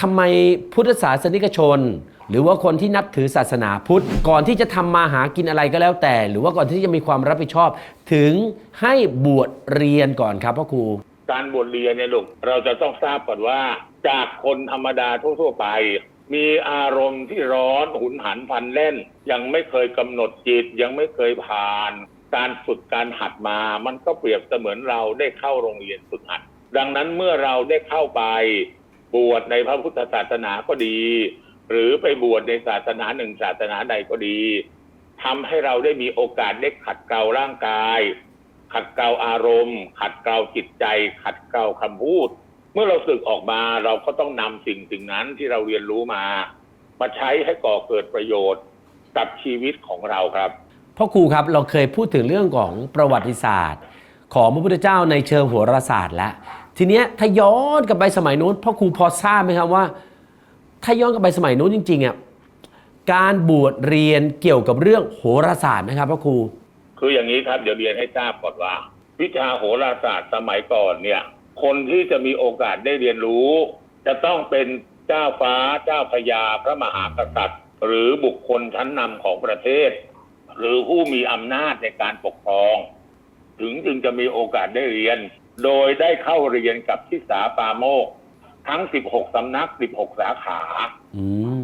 ทำไมพุทธศาสนิกชน หรือว่าคนที่นับถือศาสนาพุทธ ก่อนที่จะทำมาหากินอะไรก็แล้วแต่ หรือว่าก่อนที่จะมีความรับผิดชอบ ถึงให้บวชเรียนก่อนครับพ่อครู การบวชเรียนเนี่ยลูกเราจะต้องทราบก่อนว่า จากคนธรรมดาทั่วๆไป มีอารมณ์ที่ร้อนหุนหันพลันเล่น ยังไม่เคยกำหนดจิตยังไม่เคยผ่าน การฝึกการหัดมา มันก็เปรียบเสมือนเราได้เข้าโรงเรียนฝึกหัด ดังนั้นเมื่อเราได้เข้าไป บวชในพระพุทธศาสนาก็ดี หรือไปบวชในศาสนาหนึ่งศาสนาใดก็ดีทำให้เราได้มีโอกาสได้ขัดเกลาร่างกาย ขัดเกลาอารมณ์ ขัดเกลาจิตใจ ขัดเกลาคำพูด เมื่อเราสึกออกมาเราก็ต้องนำสิ่งสิ่งนั้นที่เราเรียนรู้มา มาใช้ให้ก่อเกิดประโยชน์กับชีวิตของเราครับพ่อครูครับเราเคยพูดถึงเรื่องของประวัติศาสตร์ ของพระพุทธเจ้าในเชิงโหราศาสตร์แล้ว ทีเนี้ยถ้าย้อนกลับไปสมัยนู้นพ่อครูพอทราบไหมครับว่า ถ้าย้อนกลับไปสมัยนู้นจริงๆอะการบวชเรียนเกี่ยวกับเรื่องโหราศาสตร์นะครับพ่อครู คืออย่างนี้ครับเดี๋ยวเรียนให้ทราบก่อนว่า วิชาโหราศาสตร์สมัยก่อนเนี่ย คนที่จะมีโอกาสได้เรียนรู้ จะต้องเป็นเจ้าฟ้าเจ้าพระยาพระมหากษัตริย์ หรือบุคคลชั้นนำของประเทศ หรือผู้มีอำนาจในการปกครอง ถึงจึงจะมีโอกาสได้เรียน โดยได้เข้าเรียนกับทิสาปาโมกข์ทั้ง 16 สำนัก 16 สาขาอืม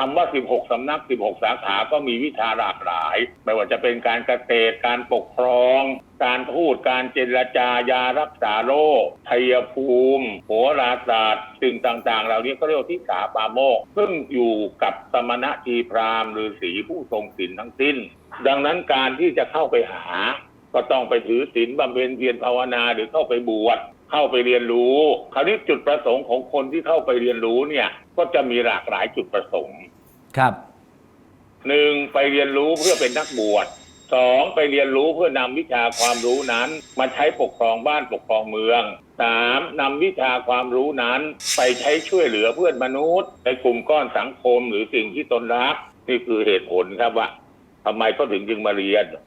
คำว่า 16 สำนัก 16 สาขา ก็มีวิชาหลากหลาย ไม่ว่าจะเป็นการเกษตร การปกครอง การพูด การเจรจา ยารักษาโรคชัยภูมิโหราศาสตร์สิ่งต่าง ๆ เหล่านี้ก็เรียกว่าที่สาปาโมกข์ซึ่งอยู่กับสมณะทีพราหมณ์หรือสีผู้ทรงศีลทั้งสิ้น ดังนั้นการที่จะเข้าไปหา ก็ต้องไปถือศีลบำเพ็ญเพียรภาวนาหรือเข้าไปบวชเข้าไปเรียนรู้ คราวนี้จุดประสงค์ของคนที่เข้าไปเรียนรู้เนี่ยก็จะมีหลากหลายจุดประสงค์ครับหนึ่งไปเรียนรู้เพื่อเป็นนักบวชสองไปเรียนรู้เพื่อนำวิชาความรู้นั้น มาใช้ปกครองบ้านปกครองเมืองสามนำวิชาความรู้นั้น ไปใช้ช่วยเหลือเพื่อนมนุษย์ ในกลุ่มก้อนสังคมหรือสิ่งที่ตนรัก นี่คือเหตุผลครับว่าทำไมเขาถึงจึงมาเรียน